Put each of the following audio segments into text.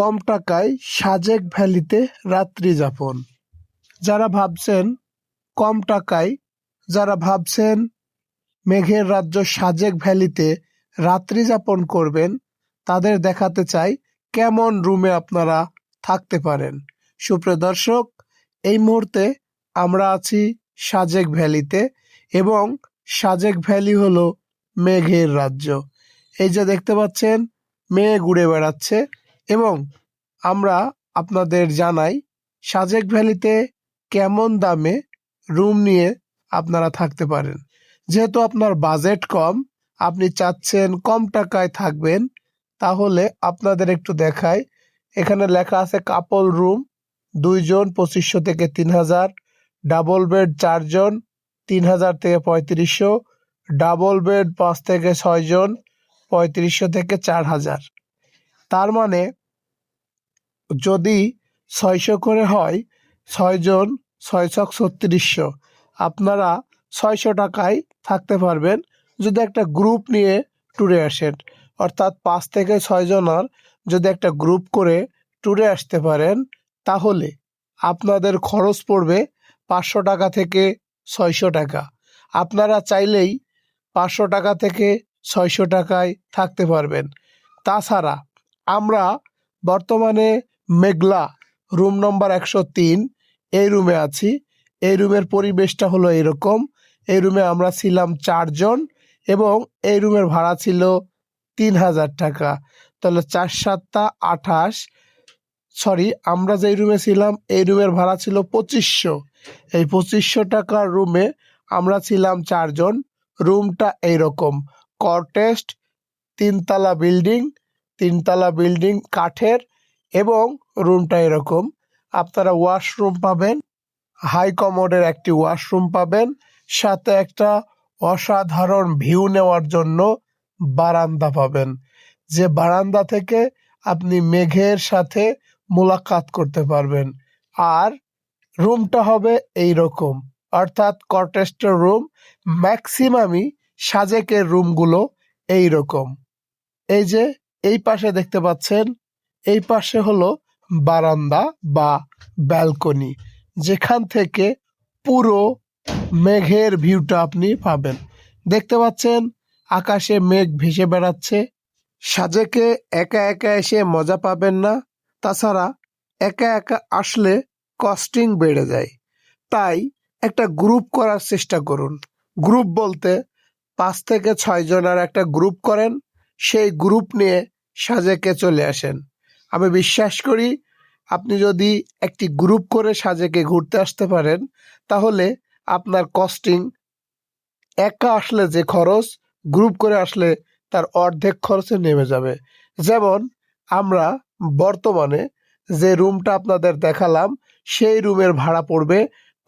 কম টাকায় সাজেক ভ্যালিতে রাত্রি যাপন। যারা ভাবছেন কম টাকায়, যারা ভাবছেন মেঘের রাজ্য সাজেক ভ্যালিতে রাত্রি যাপন করবেন, তাদের দেখাতে চাই কেমন রুমে আপনারা থাকতে পারেন। সুপ্রিয় দর্শক, এই মুহূর্তে আমরা আছি সাজেক ভ্যালিতে এবং সাজেক ভ্যালি হলো মেঘের রাজ্য। এই যে দেখতে পাচ্ছেন, মেঘ উড়ে বেড়াচ্ছে। এবং আমরা আপনাদের জানাই, সাজেক ভ্যালিতে কেমন দামে রুম নিয়ে আপনারা থাকতে পারেন। যেহেতু আপনার বাজেট কম, আপনি চাচ্ছেন কম টাকায় থাকবেন, তাহলে আপনাদের একটু দেখাই। এখানে লেখা আছে কাপল রুম দুইজন পঁচিশশো থেকে তিন হাজার ডাবল বেড চারজন তিন হাজার থেকে পঁয়ত্রিশশো ডাবল বেড পাঁচ থেকে ছয়জন, পঁয়ত্রিশশো থেকে চার হাজার তার মানে যদি ছয়শো করে হয় ছয়জন ছয় ছক ছত্রিশশো। আপনারা ছয়শো টাকায় থাকতে পারবেন যদি একটা গ্রুপ নিয়ে ট্যুরে আসেন। অর্থাৎ পাঁচ থেকে ছয়জনের যদি একটা গ্রুপ করে ট্যুরে আসতে পারেন, তাহলে আপনাদের খরচ পড়বে পাঁচশো টাকা থেকে ছয়শো টাকা। আপনারা চাইলেই পাঁচশো টাকা থেকে ছয়শো টাকায় থাকতে পারবেন। তাছাড়া আমরা বর্তমানে মেঘলা, রুম নম্বর একশো তিন। এই রুমে আছি। এই রুমের পরিবেশটা হলো এরকম। এই রুমে আমরা ছিলাম চারজন এবং এই রুমের ভাড়া ছিল তিন হাজার টাকা। তাহলে চার সাতটা আঠাশ। সরি, আমরা যেই রুমে ছিলাম, এই রুমের ভাড়া ছিল পঁচিশশো। এই পঁচিশশো টাকার রুমে আমরা ছিলাম চারজন। রুমটা এইরকম। কটেস্ট তিনতলা বিল্ডিং তিনতলা বিল্ডিং, কাঠের এবং রুমটা এরকম। আপনারা ওয়াশরুম পাবেন হাই কমোডের একটি ওয়াশরুম পাবেন, সাথে একটা অসাধারণ ভিউ নেওয়ার জন্য বারান্দা পাবেন। যে বারান্দা থেকে আপনি মেঘের সাথে মোলাকাত করতে পারবেন। আর রুমটা হবে এই রকম অর্থাৎ কটেস্টের রুম ম্যাক্সিমামই সাজেকের রুমগুলো এই রকম এই যে, এই পাশে দেখতে পাচ্ছেন এই পাশে হলো বারান্দা বা ব্যালকনি, যেখান থেকে পুরো মেঘের ভিউটা আপনি পাবেন। দেখতে পাচ্ছেন, আকাশে মেঘ ভেসে বেড়াচ্ছে। সাজেকে একা একা এসে মজা পাবেন না। তাছাড়া একা একা আসলে কস্টিং বেড়ে যায়। তাই একটা গ্রুপ করার চেষ্টা করুন। গ্রুপ বলতে পাঁচ থেকে ছয় জনের একটা গ্রুপ করেন। সেই গ্রুপ নিয়ে সাজেকে চলে আসেন। আমি বিশ্বাস করি আপনি যদি একটি গ্রুপ করে সাজেকে ঘুরতে আসতে পারেন, তাহলে আপনার কস্টিং একা আসলে যে খরচ, গ্রুপ করে আসলে তার অর্ধেক খরচে নেমে যাবে। যেমন আমরা বর্তমানে যে রুমটা আপনাদের দেখালাম, সেই রুমের ভাড়া পড়বে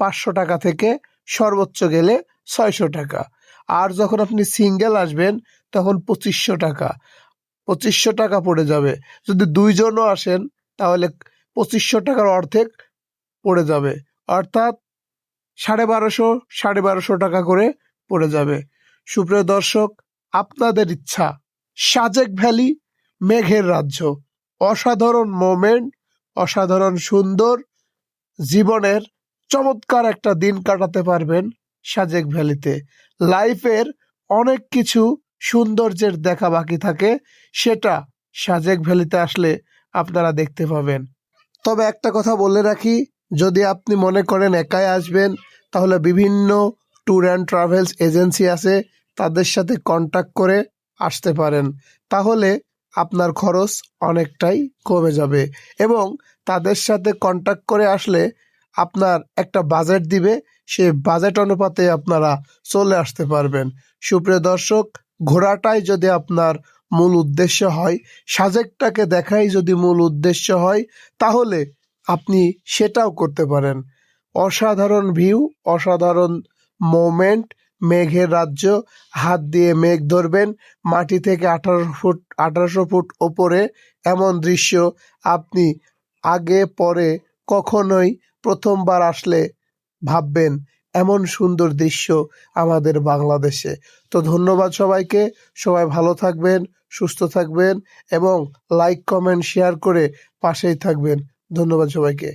পাঁচশো টাকা থেকে সর্বোচ্চ গেলে ছয়শো টাকা। আর যখন আপনি সিঙ্গেল আসবেন, তখন পঁচিশশো টাকা। পঁচিশশো টাকা পড়ে যাবে। যদি দুইজনও আসেন, তাহলে পঁচিশশো টাকার অর্ধেক পড়ে যাবে। অর্থাৎ সাড়ে বারোশো সাড়ে বারোশো টাকা করে পড়ে যাবে। সুপ্রিয় দর্শক, আপনাদের ইচ্ছা, সাজেক ভ্যালি, মেঘের রাজ্য। অসাধারণ মোমেন্ট, অসাধারণ সুন্দর, জীবনের চমৎকার একটা দিন কাটাতে পারবেন সাজেক ভ্যালিতে। লাইফের অনেক কিছু সৌন্দর্যের দেখা বাকি থাকে, সেটা সাজেক ভ্যালিতে আসলে আপনারা দেখতে পাবেন। তবে একটা কথা বলে রাখি, যদি আপনি মনে করেন একাই আসবেন, তাহলে বিভিন্ন ট্যুর অ্যান্ড ট্রাভেলস এজেন্সি আছে, তাদের সাথে কন্ট্যাক্ট করে আসতে পারেন। তাহলে আপনার খরচ অনেকটাই কমে যাবে এবং তাদের সাথে কন্ট্যাক্ট করে আসলে আপনার একটা বাজেট দিবে, সেই বাজেট অনুপাতে আপনারা চলে আসতে পারবেন। সুপ্রিয় দর্শক ঘোরাটাই যদি আপনার মূল উদ্দেশ্য হয়, সাজেকটাকে দেখাই যদি মূল উদ্দেশ্য হয়, তাহলে আপনি সেটাও করতে পারেন। অসাধারণ ভিউ, অসাধারণ মোমেন্ট, মেঘের রাজ্য, হাত দিয়ে মেঘ ধরবেন, মাটি থেকে আঠারো ফুট, আঠারোশো ফুট ওপরে এমন দৃশ্য আপনি আগে, পরে কখনোই প্রথমবার আসলে ভাববেন। এমন সুন্দর দৃশ্য আমাদের বাংলাদেশে। তো ধন্যবাদ সবাইকে। সবাই ভালো থাকবেন, সুস্থ থাকবেন এবং লাইক কমেন্ট শেয়ার করে পাশেই থাকবেন। ধন্যবাদ সবাইকে।